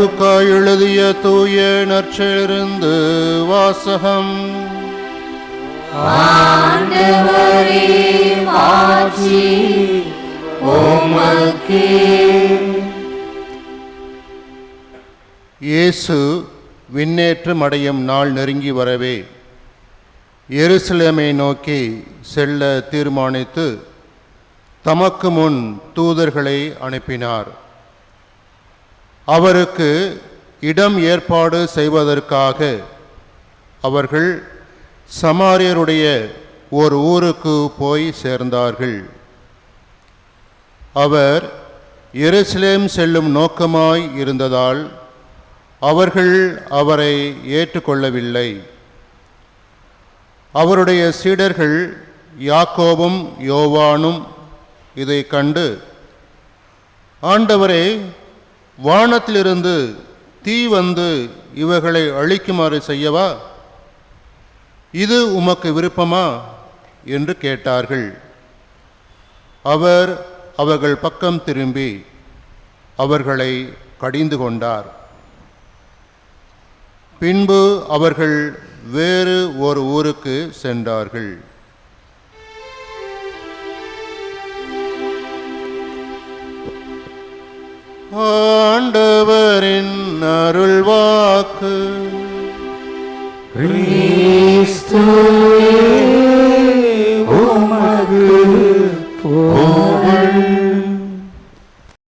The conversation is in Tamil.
லூக்கா எழுதிய தூய நற்செழுந்து வாசகம். இயேசு விண்ணேற்றம் அடையும் நாள் நெருங்கி வரவே எருசலேமை நோக்கி செல்ல தீர்மானித்து தமக்கு முன் தூதர்களை அனுப்பினார். அவருக்கு இடம் ஏற்பாடு செய்வதற்காக அவர்கள் சமாரியருடைய ஒரு ஊருக்கு போய் சேர்ந்தார்கள். அவர் எருசலேம் செல்லும் நோக்கமாய் இருந்ததால் அவர்கள் அவரை ஏற்றுக்கொள்ளவில்லை. அவருடைய சீடர்கள் யாக்கோபும் யோவானும் இதை கண்டு ஆண்டவரே வானத்திலிருந்து தீ வந்து இவர்களை அழிக்குமாறு செய்யவா? இது உமக்கு விருப்பமா? என்று கேட்டார்கள். அவர் அவர்கள் பக்கம் திரும்பி அவர்களை கடிந்து கொண்டார். பின்பு அவர்கள் வேறு ஒரு ஊருக்கு சென்றார்கள். ஆண்டவரின் அருள் வாக்கு உமது போ